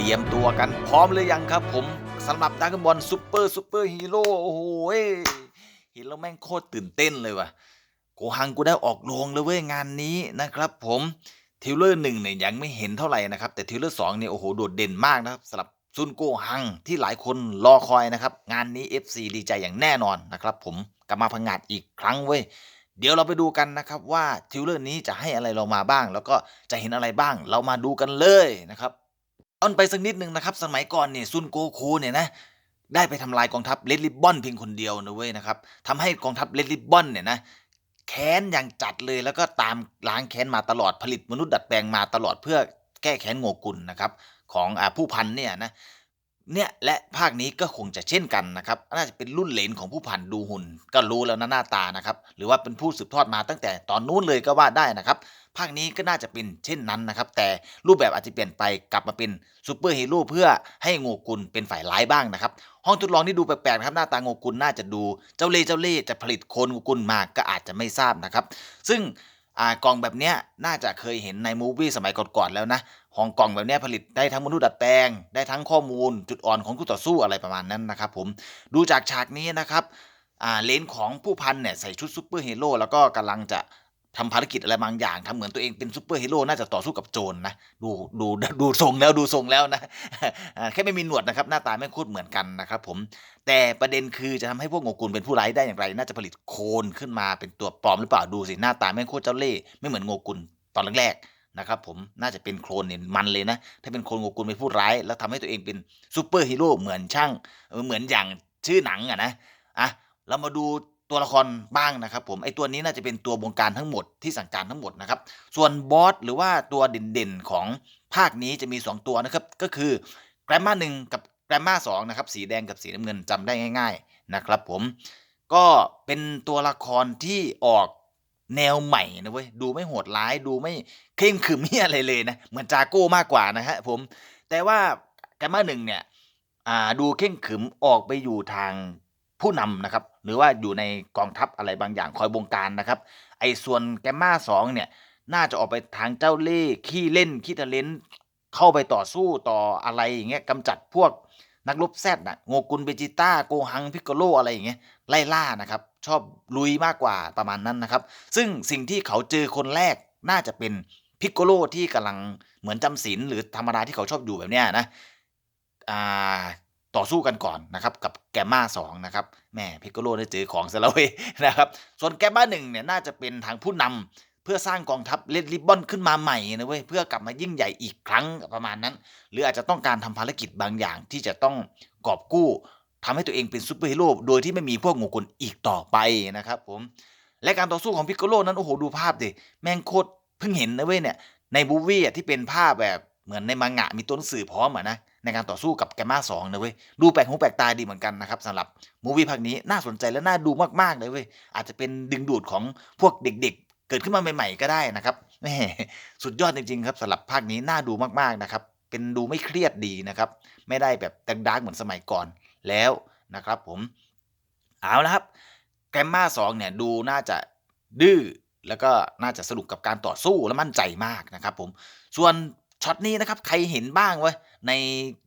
เตรียมตัวกันพร้อมหรือยังครับผมสำหรับดราก้อนบอลซูเปอร์ซูเปอร์ฮีโร่โอ้โหเว้ยเห็นแล้วแม่งโคตรตื่นเต้นเลยว่ะโกหังกูได้ออกโรงแล้วเว้ยงานนี้นะครับผมทิวเลอร์หนึ่งเนี่ยยังไม่เห็นเท่าไหร่นะครับ แต่ทิวเลอร์สองเนี่ยโอ้โหโดดเด่นมากนะครับสำหรับซุนโกหังที่หลายคนรอคอยนะครับ งานนี้ FC ดีใจอย่างแน่นอนนะครับ ผมกลับมาพังงาดอีกครั้งเว้ยเดี๋ยวเราไปดูกันนะครับว่าทิวเลอร์นี้จะให้อะไรเรามาบ้าง แล้วก็จะเห็นอะไรบ้าง เรามาดูกันเลยนะครับ ย้อนไปสักนิดหนึ่งนะครับ สมัยก่อนเนี่ยซุนโกคูเนี่ยนะได้ไปทำลายกองทัพเลดลิบบอนเพียงคนเดียวนะเว้ยนะครับทำให้กองทัพเลดลิบบอนเนี่ยนะแค้นอย่างจัดเลยแล้วก็ตามล้างแค้นมาตลอดผลิตมนุษย์ดัดแปลงมาตลอดเพื่อแก้แค้นโงกุลนะครับของอผู้พันเนี่ยนะ เนี่ยและภาคนี้ก็คงจะเช่นกันนะครับน่าจะเป็นรุ่นเหลนของผู้พันดูหุ่น ก็รู้แล้วนะหน้าตานะครับหรือว่าเป็นผู้สืบทอดมาตั้งแต่ตอนนู้นเลยก็ว่าได้นะครับภาคนี้ก็น่าจะเป็นเช่นนั้นนะครับแต่รูปแบบอาจจะเปลี่ยนไปกลับมาเป็นซูเปอร์ฮีโร่เพื่อให้โงกุลเป็นฝ่ายร้ายบ้างนะครับห้องทดลองที่ดูแปลกๆครับหน้าตาโงกุลน่าจะดูเจ้าเล่เจ้าเล่จะผลิตโคนโงกุลมาก็อาจจะไม่ทราบนะครับ ซึ่งากล่องแบบเนี้ยน่าจะเคยเห็นในมูฟวี่สมัยก่อนๆแล้วนะของกล่องแบบเนี้ยผลิตได้ทั้งมนุษย์ดัดแปลง ได้ทั้งข้อมูล จุดอ่อนของคู่ต่อสู้อะไรประมาณนั้นนะครับผมดูจากฉากนี้นะครับอ่าเลนของผู้พันเนี่ยใส่ชุดซูเปอร์ฮีโร่แล้วก็กำลังจะ ทำภารกิจอะไรบางอย่างทำเหมือนตัวเองเป็นซูเปอร์ฮีโร่น่าจะต่อสู้กับโจรนะดูดูดูทรงแล้วดูทรงแล้วนะแค่ไม่มีหนวดนะครับ หน้าตาไม่โคตรเหมือนกันนะครับผมแต่ประเด็นคือจะทำให้พวกโงกุลเป็นผู้ร้ายได้อย่างไร น่าจะผลิตโคลนขึ้นมาเป็นตัวปลอมหรือเปล่าดูสิหน้าตาแม่โคตรเจ้าเล่ห์ไม่เหมือนโงกุลตอนแรกๆนะครับผมน่าจะเป็นโคลนเนี่ยมันเลยนะ ถ้าเป็นโคลนโงกุลเป็นผู้ร้าย แล้วทำให้ตัวเองเป็นซูเปอร์ฮีโร่เหมือนช่างเออเหมือนอย่างชื่อหนังอะนะอะเรามาดู ตัวละครบ้างนะครับผมไอตัวนี้น่าจะเป็นตัวบงการทั้งหมดที่สั่งการทั้งหมดนะครับส่วนบอสหรือว่าตัวเด่นๆของภาคนี้จะมี 2 ตัวนะครับก็คือแกรมมาหนึ่งกับแกรมมาสองนะครับสีแดงกับสีน้ำเงินจำได้ง่าย ๆนะครับผมก็เป็นตัวละครที่ออกแนวใหม่นะเว้ยดูไม่โหดร้ายดูไม่เคร่งขรึมเหียอะไรเลยนะเหมือนจากโก้มากกว่านะฮะผมแต่ว่าแกมมาหนึ่งเนี่ยดูเข่งขึมออกไปอยู่ทาง ผู้นำนะครับ หรือว่าอยู่ในกองทัพอะไรบางอย่างคอยบงการนะครับ ไอ้ส่วนแกมมาสองเนี่ยน่าจะออกไปทางเจ้าเล่ห์ขี้เล่นขี้ทะเลนเข้าไปต่อสู้ต่ออะไรอย่างเงี้ยกำจัดพวกนักรบแซดน่ะโงกุลเบจิต้าโกหังพิกโกโลอะไรอย่างเงี้ยไล่ล่านะครับ ชอบลุยมากกว่าประมาณนั้นนะครับ ซึ่งสิ่งที่เขาเจอคนแรกน่าจะเป็นพิกโกโลที่กำลังเหมือนจำศีลหรือธรรมดาที่เขาชอบอยู่แบบเนี้ยนะอ่า ต่อสู้กันก่อนนะครับกับแกมมาสองนะครับแม่พิกโกโลได้เจอของซะแล้วเว้ยนะครับส่วนแกมมาหนึ่งเนี่ยน่าจะเป็นทางผู้นำเพื่อสร้างกองทัพเลดริบบอนขึ้นมาใหม่นะเว้ยเพื่อกลับมายิ่งใหญ่อีกครั้งประมาณนั้น หรืออาจจะต้องการทำภารกิจบางอย่างที่จะต้องกอบกู้ทำให้ตัวเองเป็นซูเปอร์ฮีโร่โดยที่ไม่มีพวกโงกุลอีกต่อไปนะครับผมและการต่อสู้ของพิกโกโลนั้นโอ้โหดูภาพดิแม่งโคตรเพิ่งเห็นนะเว้ยเนี่ยในบูวี่อะที่เป็นภาพแบบเหมือนในมังงะมีตัวหนังสือพร้อมอะนะ ในการต่อสู้กับแกมมาสองนะเว้ยดูแปลกหูแปลกตาดีเหมือนกันนะครับสำหรับมูวี่ภาคนี้น่าสนใจและน่าดูมากๆเลยเว้ยอาจจะเป็นดึงดูดของพวกเด็กๆ เกิดขึ้นมาใหม่ๆก็ได้นะครับแหม่สุดยอดจริงๆครับสำหรับภาคนี้น่าดูมากๆนะครับเป็นดูไม่เครียดดีนะครับไม่ได้แบบดังดาร์กเหมือนสมัยก่อนแล้วนะครับผมเอาละครับแกมมาสองเนี่ยดูน่าจะดื้อแล้วก็น่าจะสนุกกับการต่อสู้และมั่นใจมากนะครับผมส่วนช็อตนี้นะครับใครเห็นบ้างวะ ใน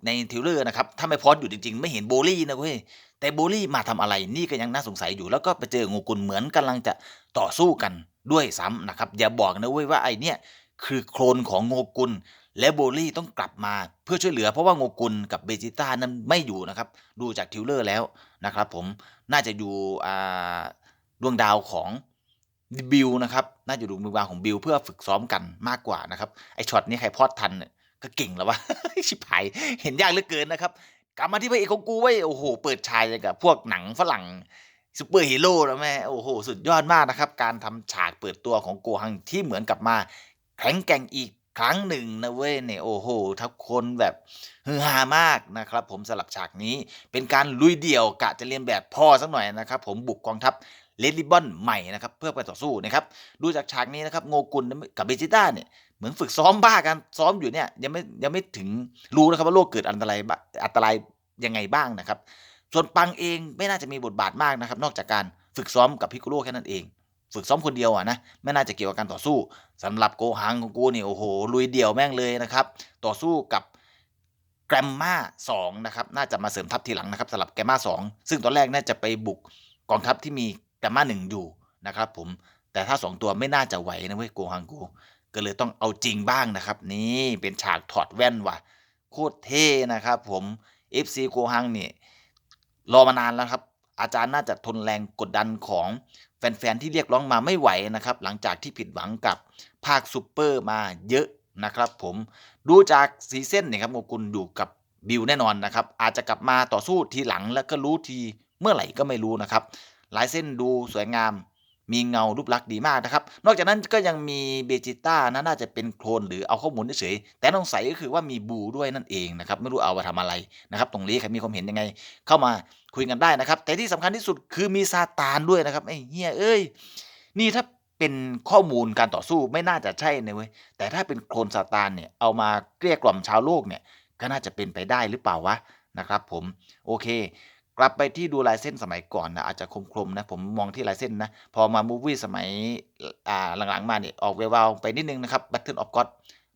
ในทิวเลอร์นะครับ ถ้าไม่พอดอยู่จริง ๆ ไม่เห็นโบลี่นะเว้ยแต่โบลี่มาทำอะไรนี่ก็ยังน่าสงสัยอยู่ แล้วก็ไปเจองูกุลเหมือนกำลังจะต่อสู้กันด้วยซ้ำนะครับ อย่าบอกนะเว้ยว่าไอเนี่ยคือโคลนของโงกุลและโบลี่ต้องกลับมาเพื่อช่วยเหลือเพราะว่าโงกุลกับเบจิต้านั้นไม่อยู่นะครับ ดูจากทิวเลอร์แล้วนะครับ ผมน่าจะอยู่ดวงดาวของบิลนะครับน่าจะดูดวงดาวของบิลเพื่อฝึกซ้อมกันมากกว่านะครับไอช็อตนี้ใครพอดทันเนี่ย ก็เก่งแล้ววะ ชิบหายเห็นยากเหลือเกินนะครับกลับมาที่พระเอกของกูไว้โอ้โห เปิดฉายเลยกับพวกหนังฝรั่งซูเปอร์ฮีโร่แล้วแม่โอ้โห สุดยอดมากนะครับ การทำฉากเปิดตัวของโกฮังที่เหมือนกับมาแข็งแกร่งอีกครั้งหนึ่งนะเว้ยเนี่ยโอ้โหทุกคนแบบฮือฮามากนะครับผมสลับฉากนี้เป็นการลุยเดี่ยวกะจะเรียนแบบพ่อสักหน่อยนะครับผมบุกกองทัพ เลดลิบอนใหม่นะครับเพื่อไปต่อสู้นะครับดูจากฉากนี้นะครับโงกุลกับเบจิต้าเนี่ยเหมือนฝึกซ้อมบ้ากันซ้อมอยู่เนี่ยยังไม่ยังไม่ถึงรู้นะครับว่าโลกเกิดอันตรายอันตรายยังไงบ้างนะครับ ส่วนปังเองไม่น่าจะมีบทบาทมากนะครับ นอกจากการฝึกซ้อมกับพิกโกโลแค่นั้นเอง ฝึกซ้อมคนเดียวอะนะไม่น่าจะเกี่ยวกับการต่อสู้สำหรับโกหังของกูนี่โอ้โหลุยเดี่ยวแม่งเลยนะครับ ต่อสู้กับแกรมมาสองนะครับน่าจะมาเสริมทัพทีหลังนะครับสำหรับแกรมมาสองซึ่งตอนแรกน่าจะไปบุกกองทัพที่มี กรมมาหนึ่งอยู่นะครับผมแต่ถ้าสองตัวไม่น่าจะไหวนะเว้ยโกฮังกูก็เลยต้องเอาจริงบ้างนะครับ นี่เป็นฉากถอดแว่นว่ะโคตรเท่นะครับผม FC โกฮังนี่รอมานานแล้วครับอาจารย์น่าจะทนแรงกดดันของแฟนๆ ที่เรียกร้องมาไม่ไหวนะครับ หลังจากที่ผิดหวังกับภาคซูเปอร์มาเยอะนะครับ ผมดูจากซีเส้นเนี่ยครับโมกุลอยู่กับบิวแน่นอนนะครับ อาจจะกลับมาต่อสู้ทีหลังแล้วก็รู้ทีเมื่อไหร่ก็ไม่รู้นะครับ ลายเส้นดูสวยงาม มีเงารูปลักษณ์ดีมากนะครับ นอกจากนั้นก็ยังมีเบจิต้านะน่าจะเป็นโคลนหรือเอาข้อมูลเฉยแต่ต้องใส่ก็คือว่ามีบูด้วยนั่นเองนะครับ ไม่รู้เอามาทำอะไรนะครับ ตรงนี้ใครมีความเห็นยังไง เข้ามาคุยกันได้นะครับ แต่ที่สำคัญที่สุดคือมีซาตานด้วยนะครับไอ้เฮียเอ้ยนี่ถ้าเป็นข้อมูลการต่อสู้ไม่น่าจะใช่นะเว้ยแต่ถ้าเป็นโคลนซาตานเนี่ยเอามาเกลี้ยกล่อมชาวโลกเนี่ยก็น่าจะเป็นไปได้หรือเปล่าวะนะครับผมโอเค กลับไปที่ดูลายเส้นสมัยก่อนนะอาจจะคมๆนะผมมองที่ลายเส้นนะ พอมามูวี่สมัยอ่าหลังๆมาเนี่ยออกเววๆไปนิดนึงนะครับ Battle of God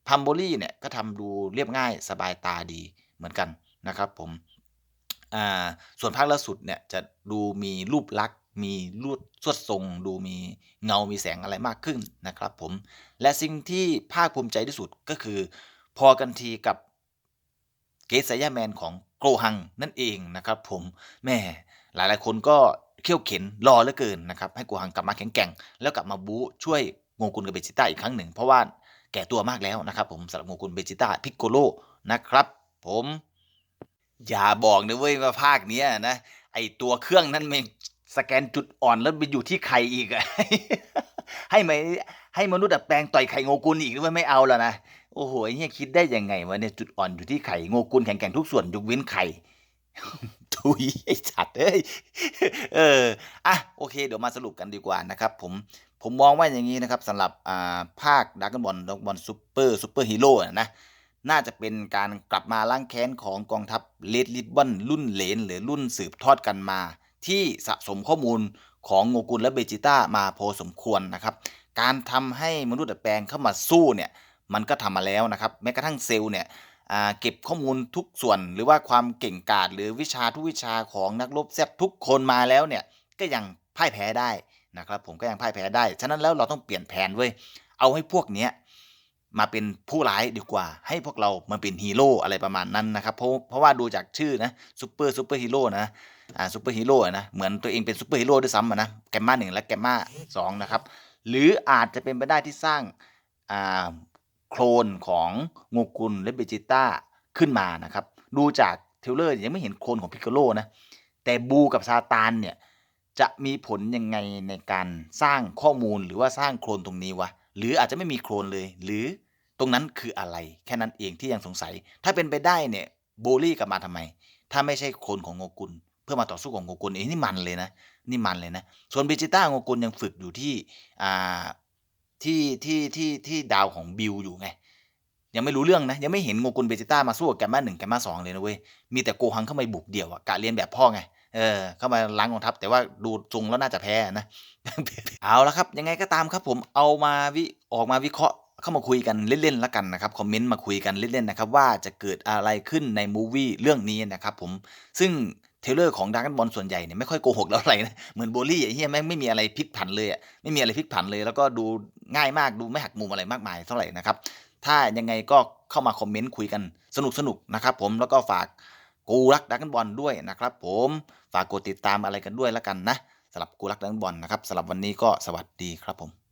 พัมโบลี่เนี่ยก็ทำดูเรียบง่ายสบายตาดีเหมือนกันนะครับผมอ่าส่วนภาคล่าสุดเนี่ยจะดูมีรูปลักษณ์มีรูดสวดทรง ดูมีเงามีแสงอะไรมากขึ้นนะครับผมและสิ่งที่ภาคภูมิใจที่สุดก็คือ พอกันทีกับ เกสายาแมนของโกฮังนั่นเองนะครับผมแม่หลายๆ คนก็เขี่ยวเข็นรอเหลือเกินนะครับให้โกฮังกลับมาแข็งแกร่ง แล้วกลับมาบู๊ช่วยโงกุลกับเบจิต้าอีกครั้งหนึ่ง เพราะว่าแก่ตัวมากแล้วนะครับผมสำหรับโงกุลเบจิต้าพิกโกโลนะครับผมอย่าบอกนะเว้ยว่าภาคเนี้ยนะไอตัวเครื่องนั้นมันสแกนจุดอ่อนแล้วไปอยู่ที่ไข่อีกอะให้ไหมให้มนุษย์ดัดแปลงต่อยไข่โงกุลอีกหรือว่าไม่เอาแล้วนะ โอ้โหไอ้เฮียคิดได้ยังไงวะเนี่ยจุดอ่อนอยู่ที่ไข่โงกุลแข็งแกร่งทุกส่วนยกเว้นไข่ทุยไอ้สัตว์เอ้ยเอออะโอเค เดี๋ยวมาสรุปกันดีกว่านะครับ ผมผมมองว่าอย่างนี้นะครับสำหรับอ่าภาคดักกบอลดักบอลซูเปอร์ซูเปอร์ฮีโร่นะน่าจะเป็นการกลับมาล้างแค้นของกองทัพเลดลิบบอนรุ่นเลนหรือรุ่นสืบทอดกันมา ที่สะสมข้อมูลของโงกุลและเบจิต้ามาพอสมควรนะครับ การทำให้มนุษย์ดัดแปลงเข้ามาสู้เนี่ย มันก็ทำมาแล้วนะครับ แม้กระทั่งเซลล์เนี่ยเก็บข้อมูลทุกส่วนหรือว่าความเก่งกาจหรือวิชาทุกวิชาของนักรบแซบทุกคนมาแล้วเนี่ยก็ยังพ่ายแพ้ได้นะครับผมก็ยังพ่ายแพ้ได้ ฉะนั้นแล้วเราต้องเปลี่ยนแผนเว้ยเอาให้พวกเนี้ยมาเป็นผู้ร้ายดีกว่า ให้พวกเรามาเป็นฮีโร่อะไรประมาณนั้นนะครับเพราะเพราะว่าดูจากชื่อนะซูเปอร์ซูเปอร์ฮีโร่นะอ่าซูเปอร์ฮีโร่นะเหมือนตัวเองเป็นซูเปอร์ฮีโร่ด้วยซ้ำนะแกมมาหนึ่งและแกมมาสองนะครับหรืออาจจะเป็นไปได้ที่สร้างอ่า โคลนของโงกุลและเบจิต้าขึ้นมานะครับ ดูจากเทลเลอร์ยังไม่เห็นโคลนของพิกโกโลนะ แต่บูกับซาตานเนี่ย จะมีผลยังไงในการสร้างข้อมูลหรือว่าสร้างโคลนตรงนี้วะ หรืออาจจะไม่มีโคลนเลย หรือตรงนั้นคืออะไร แค่นั้นเองที่ยังสงสัย ถ้าเป็นไปได้เนี่ยโบลี่กลับมาทำไม ถ้าไม่ใช่โคลนของโงกุลเพื่อมาต่อสู้กับโงกุลเองนี่มันเลยนะ นี่มันเลยนะ ส่วนเบจิต้าโงกุลยังฝึกอยู่ที่อ่า ที่ที่ที่ที่ดาวของบิวอยู่ไงยังไม่รู้เรื่องนะ ยังไม่เห็นโงกุลเบจิต้ามาสู้กับแกมมาหนึ่งแกมมาสองเลยนะเว้ย มีแต่โกฮังเข้ามาบุกเดี่ยวอะกะเรียนแบบพ่อไง เออ เข้ามาล้างกองทัพ แต่ว่าดูทรงแล้วน่าจะแพ้นะ เอาละครับ ยังไงก็ตามครับผมเอามาวิออกมาวิเคราะห์เข้ามาคุยกันเล่นๆแล้วกันนะครับ คอมเมนต์มาคุยกันเล่นๆนะครับว่าจะเกิดอะไรขึ้นในมูวี่เรื่องนี้นะครับผมซึ่ง เทเลอร์ของดักกันบอลส่วนใหญ่เนี่ยไม่ค่อยโกหกแล้วอะไรนะเหมือนโบลี่ไอ้เหี้ยแม่งไม่มีอะไรพลิกผันเลยอะไม่มีอะไรพลิกผันเลย แล้วก็ดูง่ายมากดูไม่หักมุมอะไรมากมายเท่าไหร่นะครับถ้ายังไงก็เข้ามาคอมเมนต์คุยกันสนุกๆนะครับผมแล้วก็ฝากกูรักดักกันบอลด้วยนะครับผมฝากกดติดตามอะไรกันด้วยแล้วกันนะสำหรับกูรักดักกันบอลนะครับสำหรับวันนี้ก็สวัสดีครับผม